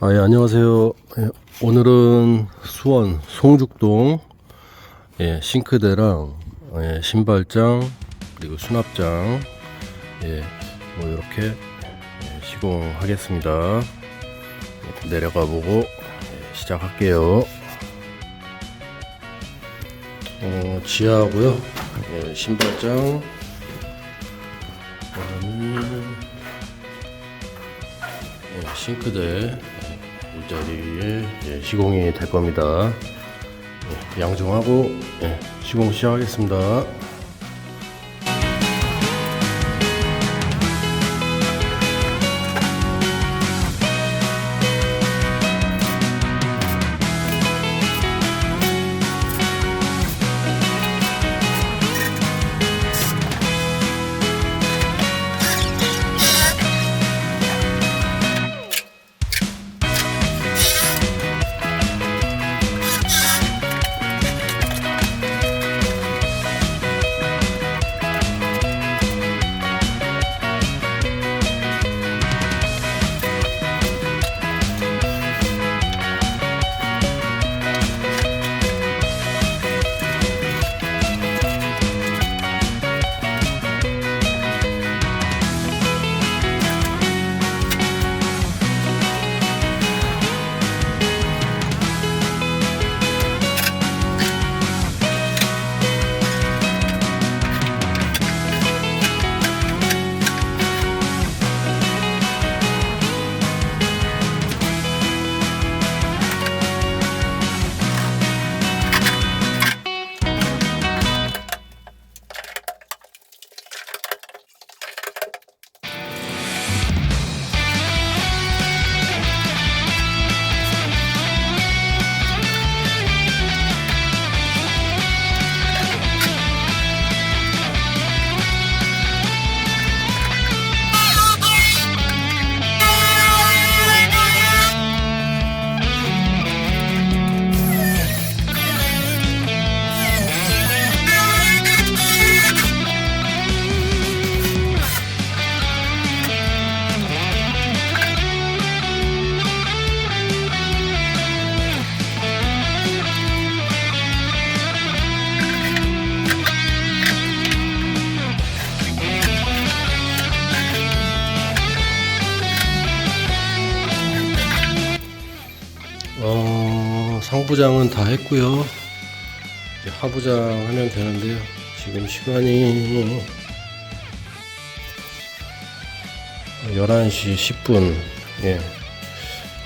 아, 예, 안녕하세요. 예, 오늘은 수원 송죽동 예, 싱크대랑 예, 신발장 그리고 수납장 예, 뭐 이렇게 예, 시공하겠습니다. 예, 내려가 보고 예, 시작할게요. 어, 지하고요. 예, 신발장 예, 싱크대 예, 일자리에 예, 시공이 될 겁니다. 예, 양중하고 예, 시공 시작하겠습니다. 어, 상부장은 다 했고요. 이제 하부장 하면 되는데요. 지금 시간이 11시 10분. 예.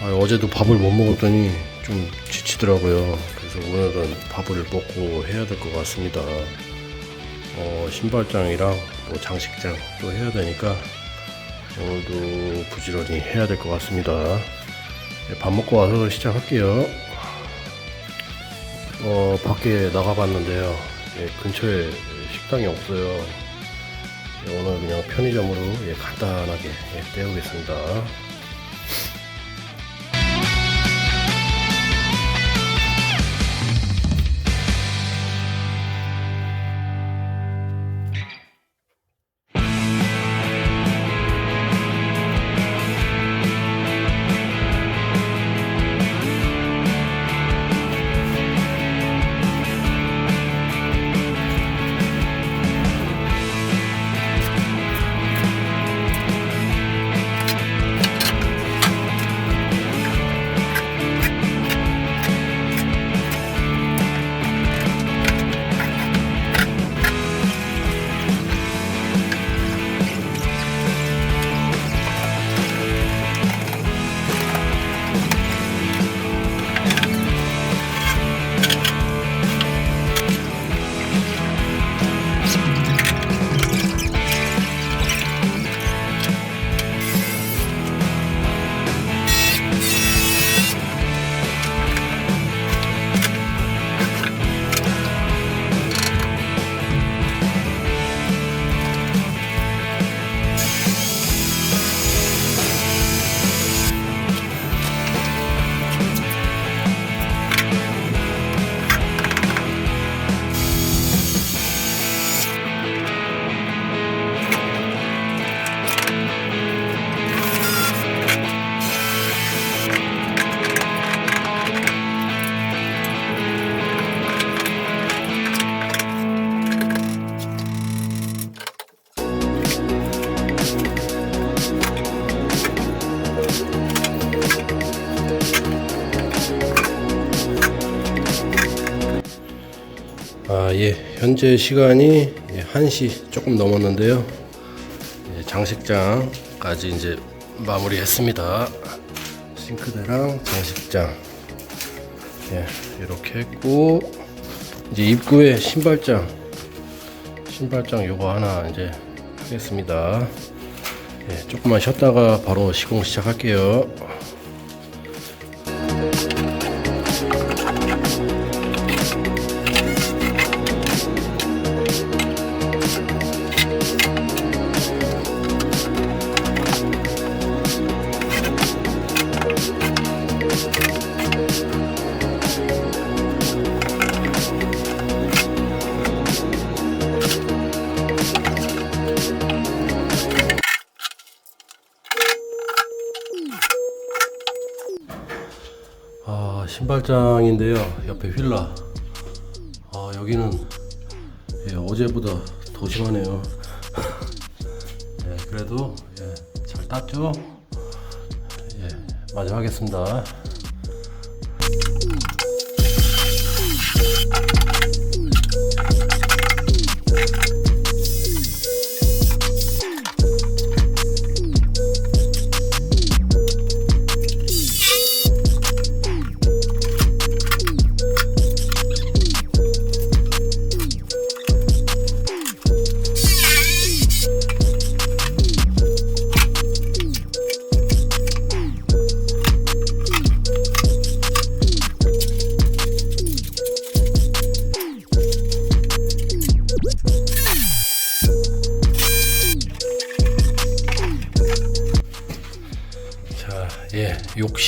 아, 어제도 밥을 못 먹었더니 좀 지치더라고요. 그래서 오늘은 밥을 먹고 해야 될 것 같습니다. 어, 신발장이랑 뭐 장식장 또 해야 되니까 오늘도 부지런히 해야 될 것 같습니다. 네, 밥 먹고 와서 시작할게요. 어, 밖에 나가봤는데요. 예, 근처에 식당이 없어요. 예, 오늘 그냥 편의점으로 예, 간단하게 예, 때우겠습니다. 아, 예. 현재 시간이 예, 1시 조금 넘었는데요. 예, 장식장까지 이제 마무리했습니다. 싱크대랑 장식장. 예, 이렇게 했고 이제 입구에 신발장 신발장 요거 하나 이제 하겠습니다. 예, 조금만 쉬었다가 바로 시공 시작할게요. 신발장인데요. 옆에 휠라. 아 여기는 예, 어제보다 더 심하네요. 예, 그래도 예, 잘 땄죠? 예, 마저 하겠습니다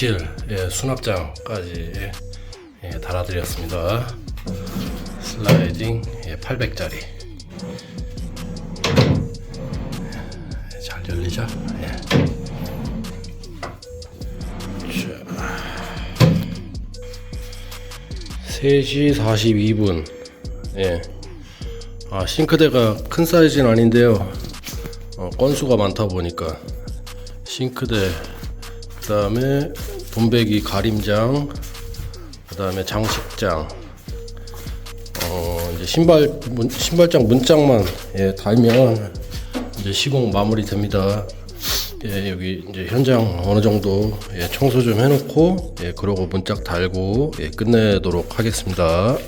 욕실, 예, 수납장까지 예, 예, 달아드렸습니다. 슬라이딩 예, 800짜리. 잘 열리죠? 예. 자, 3시 42분. 예. 아, 싱크대가 큰 사이즈는 아닌데요. 어, 건수가 많다 보니까 싱크대 그 다음에 분배기 가림장 그 다음에 장식장 어 이제 신발 문, 신발장 문짝만 예, 달면 이제 시공 마무리 됩니다. 예, 여기 이제 현장 어느 정도 예, 청소 좀 해놓고 예, 그러고 문짝 달고 예, 끝내도록 하겠습니다.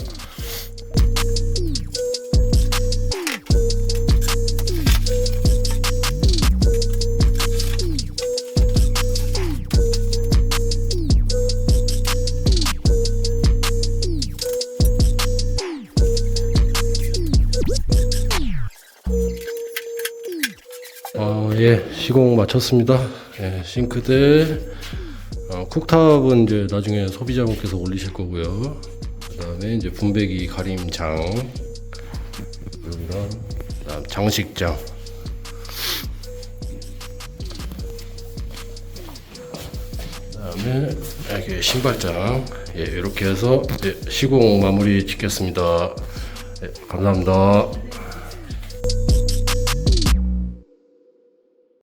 예, 시공 마쳤습니다. 예, 싱크대, 어, 쿡탑은 이제 나중에 소비자분께서 올리실 거고요. 그 다음에 이제 분배기 가림장, 여기랑, 그다음 장식장. 그 다음에 이렇게 신발장. 예, 이렇게 해서 예, 시공 마무리 짓겠습니다. 예, 감사합니다.